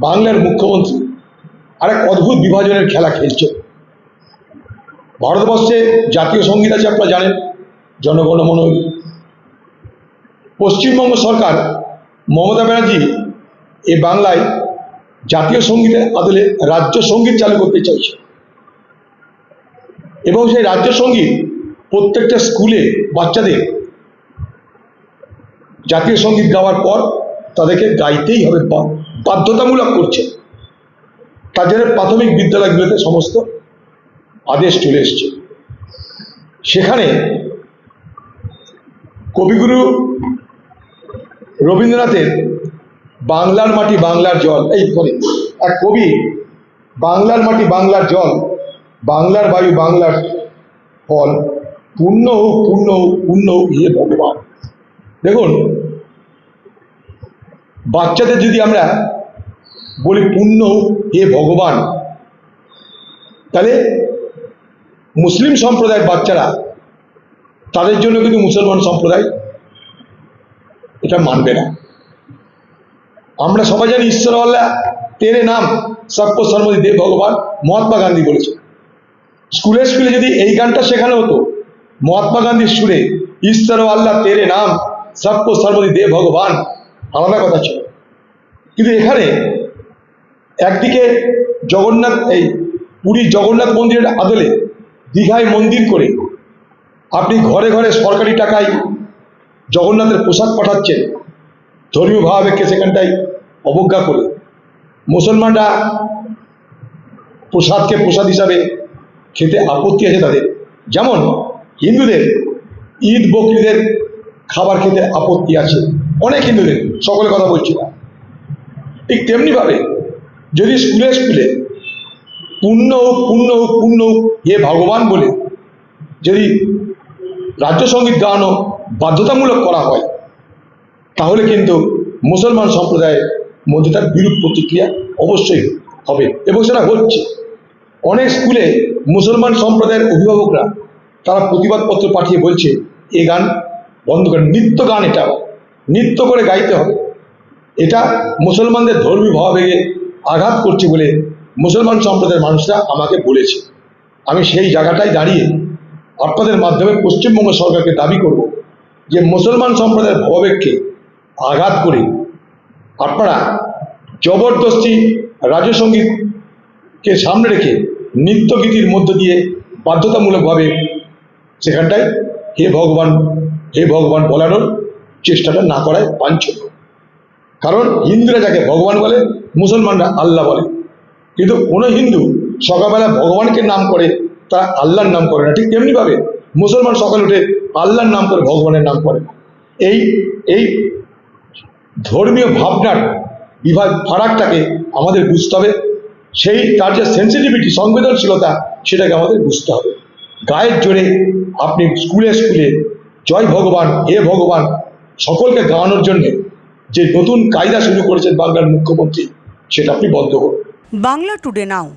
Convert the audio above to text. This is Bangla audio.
বাংলার মুখ্যমন্ত্রী। আর এক অদ্ভুত বিভাজনের খেলা খেলছে। ভারতবর্ষে জাতীয় সংগীত আছে, আপনারা জানেন, জনগণ জনগণমন পশ্চিমবঙ্গ সরকার, মমতা ব্যানার্জি এ বাংলায় জাতীয় সঙ্গীতের আদলে রাজ্য সংগীত চালু করতে চাইছে। এবং সেই রাজ্য সংগীত প্রত্যেকটা স্কুলে বাচ্চাদের জাতীয় সংগীত গাওয়ার পর তাদেরকে গাইতেই হবে বাধ্যতামূলক করছে। তার জন্য প্রাথমিক বিদ্যালয়গুলোতে সমস্ত আদেশ চলে এসছে। সেখানে কবিগুরু রবীন্দ্রনাথের বাংলার মাটি বাংলার জল, এই পরে এক কবি, বাংলার মাটি বাংলার জল, বাংলার বায়ু বাংলার ফল, পূর্ণ হোক পূর্ণ হোক পূর্ণ হোক ইয়ে ভগবান। দেখুন, বাচ্চাদের যদি আমরা বলি পূর্ণ হে ভগবান। তাহলে মুসলিম সম্প্রদায়ের বাচ্চারা, তাদের জন্য কিন্তু মুসলমান সম্প্রদায় এটা মানবে না। আমরা সবাই জানি ঈশ্বর আল্লাহ তেরে নাম সবকো সর্বদি দেব ভগবান মহাত্মা গান্ধী বলেছে স্কুলে স্কুলে যদি এই গানটা শেখানো হতো, মহাত্মা গান্ধীর সুরে ঈশ্বর আল্লাহ তেরে নাম সবকো সর্বদি দেব ভগবান, আলাদা কথা ছিল। কিন্তু এখানে একদিকে জগন্নাথ, এই পুরীর জগন্নাথ মন্দিরের আদলে দীঘায় মন্দির করে আপনি ঘরে ঘরে সরকারি টাকায় জগন্নাথের পোশাক পাঠাচ্ছেন, ধর্মীয় ভাবাবেগকে সেখানটায় অবজ্ঞা করে। মুসলমানরা প্রসাদকে প্রসাদ হিসাবে খেতে আপত্তি আছে তাদের। যেমন হিন্দুদের, ঈদ বকরিদের খাবার খেতে আপত্তি আছে। অনেক হিন্দুদের সকলে কথা বলছি না। ঠিক তেমনিভাবে যদি স্কুলে স্কুলে পূর্ণ হোক পূর্ণ হোক পূর্ণ হোক, হে ভগবান বলে যদি রাজ্য সংগীত গাওয়ানো বাধ্যতামূলক করা হয়, তাহলে কিন্তু মুসলমান সম্প্রদায়ের মধ্যে তার বিরূপ প্রতিক্রিয়া অবশ্যই হবে এবং সেটা হচ্ছে। অনেক স্কুলে মুসলমান সম্প্রদায়ের অভিভাবকরা তারা প্রতিবাদপত্র পাঠিয়ে বলছে, এ গান বন্ধ করে, নৃত্য গান এটা, নৃত্য করে গাইতে হবে। এটা মুসলমানদের ধর্মীয় ভাবাবেগে আঘাত করছে বলে মুসলমান সম্প্রদায়ের মানুষরা আমাকে বলেছে। আমি সেই জায়গাটায় দাঁড়িয়ে আপনাদের মাধ্যমে পশ্চিমবঙ্গ সরকারকে দাবি করব যে মুসলমান সম্প্রদায়ের ভাবাবেগকে আঘাত করে আপনারা জবরদস্তি রাজ্য সঙ্গীতকে সামনে রেখে নৃত্যগীতির মধ্য দিয়ে বাধ্যতামূলকভাবে সেখানটায় হে ভগবান হে ভগবান বলানোর চেষ্টাটা না করায় বাঞ্ছনীয়। কারণ হিন্দুরা যাকে ভগবান বলে, মুসলমানরা আল্লাহ বলে। কিন্তু কোনো হিন্দু সকালবেলা ভগবানকে নাম করে, তারা আল্লাহর নাম করে না। ঠিক তেমনিভাবে মুসলমান সকাল উঠে আল্লাহর নাম করে, ভগবানের নাম করে এই এই ধর্মীয় ভাবনার বিভাগ, ফারাকটাকে আমাদের বুঝতে হবে। সেই, তার যে সেন্সিটিভিটি সংবেদনশীলতা, সেটাকে আমাদের বুঝতে হবে। গায়ের জোরে আপনি স্কুলে স্কুলে জয় ভগবান, হে ভগবান, সকলকে গাওয়ানোর জন্যে যে নতুন কায়দা শুরু করেছেন বাংলার মুখ্যমন্ত্রী সেটা আপনি বন্ধ করুন। Bangla today now.